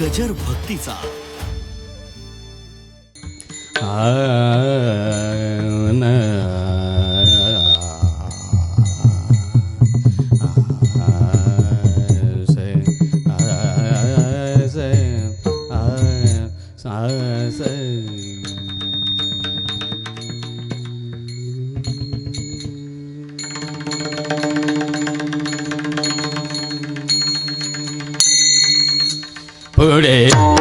गजर भक्तीचा. Booty.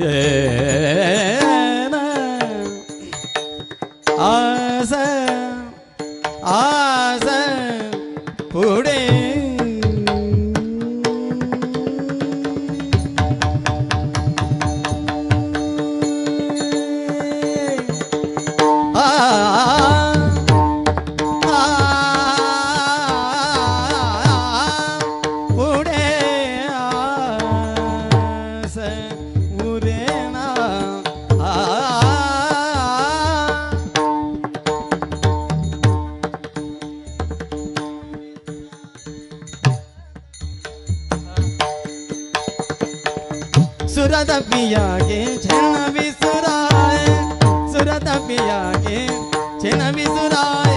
yeah, yeah. ಪಿಯಾಗೆ ಚೆನ್ನವಿಸುರಾಯ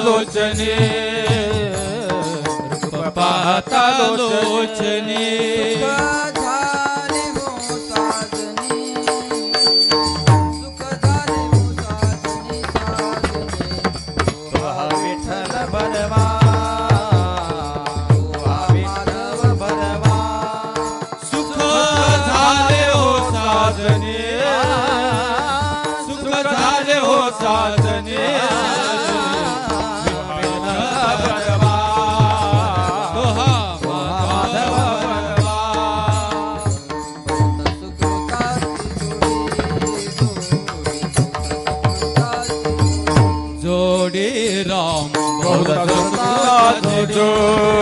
લોચને રૂપ પાતા લોચને adore.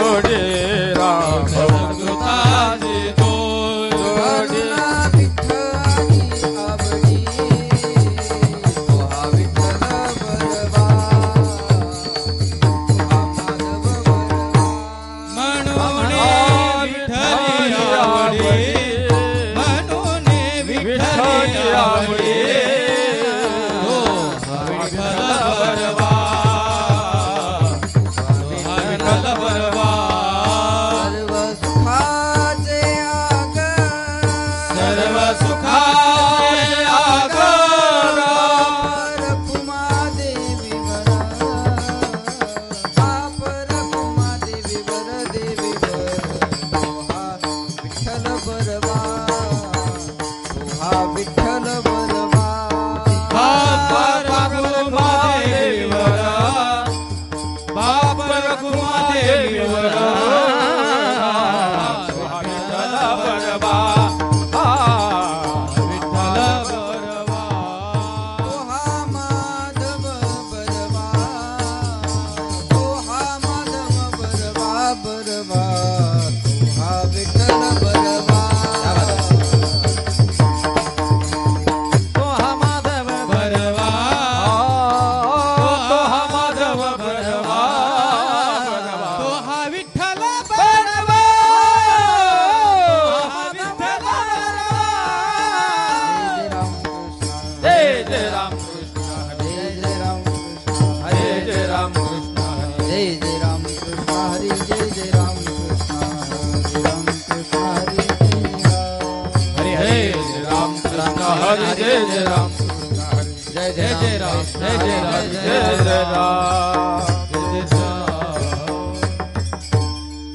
Hari जय जय राम। जय जय जय राम जय जय राम। जय जय राम।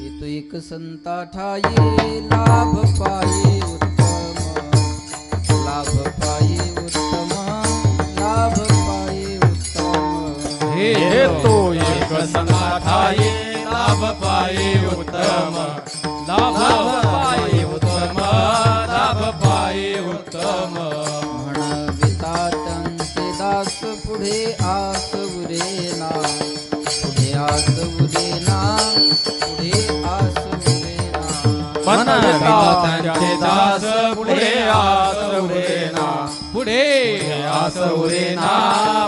ये तो एक संता ठाये लाभ पाए उत्तम। लाभ उत्तम। लाभ पाए उत्तम। हे तो एक संता लाभ पाए उत्तम। त्यांचे दास पुढे आस उरेना पुढे. आस उरेना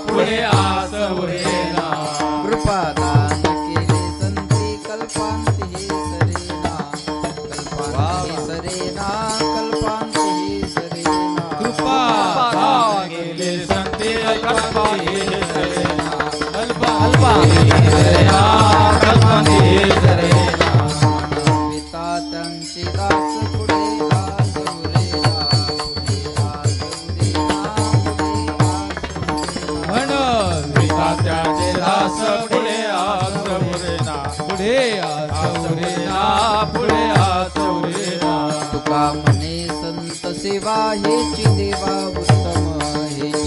पुढे आस उरेना कृपा केले संती कल्पांती सरेना. कल्पांती सरेना कल्पांती सरेना. कृपा दान केले संती कल्पांती सरेना. कल्पांती सरेना कल्पांती देवा हे देवा उत्तम आहे.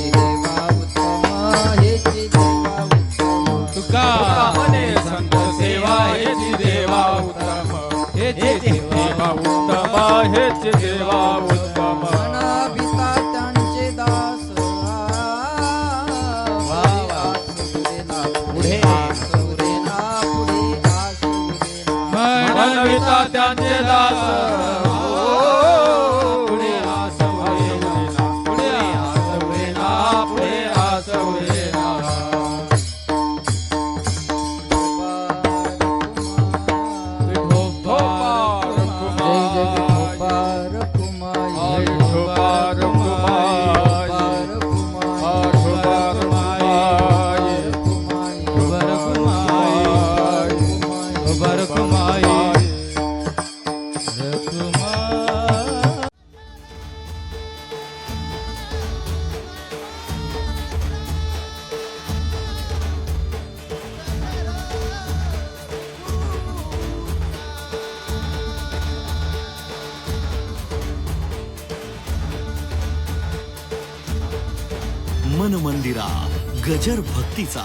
गजर भक्तीचा